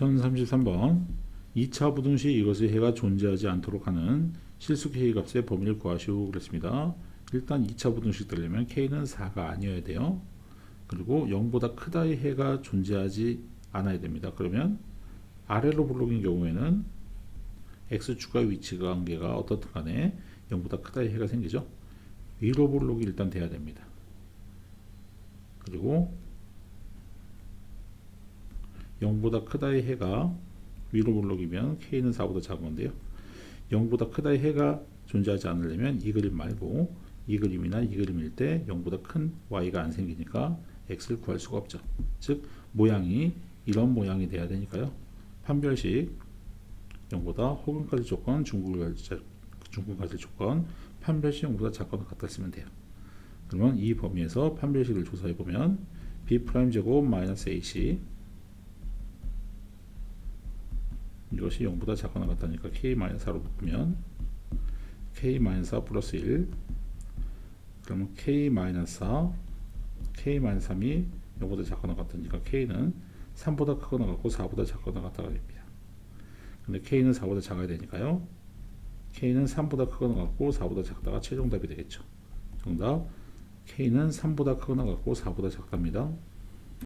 1033번 2차 부등 시 이것의 해가 존재하지 않도록 하는 실수 K 값의 범위를 구하시오 그랬습니다. 일단 2차 부등식 되려면 K는 4가 아니어야 돼요. 그리고 0보다 크다의 해가 존재하지 않아야 됩니다. 그러면 아래로 블록인 경우에는 X축과 위치 관계가 어떻든 간에 0보다 크다의 해가 생기죠. 위로 블록이 일단 돼야 됩니다. 그리고 0보다 크다의 해가 위로 블록이면 K는 4보다 작은 건데요. 0보다 크다의 해가 존재하지 않으려면 이 그림 말고 이 그림이나 이 그림일 때 0보다 큰 Y가 안 생기니까 X를 구할 수가 없죠. 즉 모양이 이런 모양이 돼야 되니까요. 판별식 0보다 혹은까지 조건, 중국까지 조건, 판별식 0보다 작거나 같다 쓰면 돼요. 그러면 이 범위에서 판별식을 조사해 보면 b 제곱 마이너스 ac 이것이 0보다 작거나 같다니까 k 마이너스 4로 바꾸면 k 마이너스 4 플러스 1 그러면 k 마이너스 4 k 마이너스 3이 0보다 작거나 같으니까 k는 3보다 크거나 같고 4보다 작거나 같다가 됩니다. 근데 k는 4보다 작아야 되니까요. k는 3보다 크거나 같고 4보다 작다가 최종 답이 되겠죠. 정답 k는 3보다 크거나 같고 4보다 작답니다.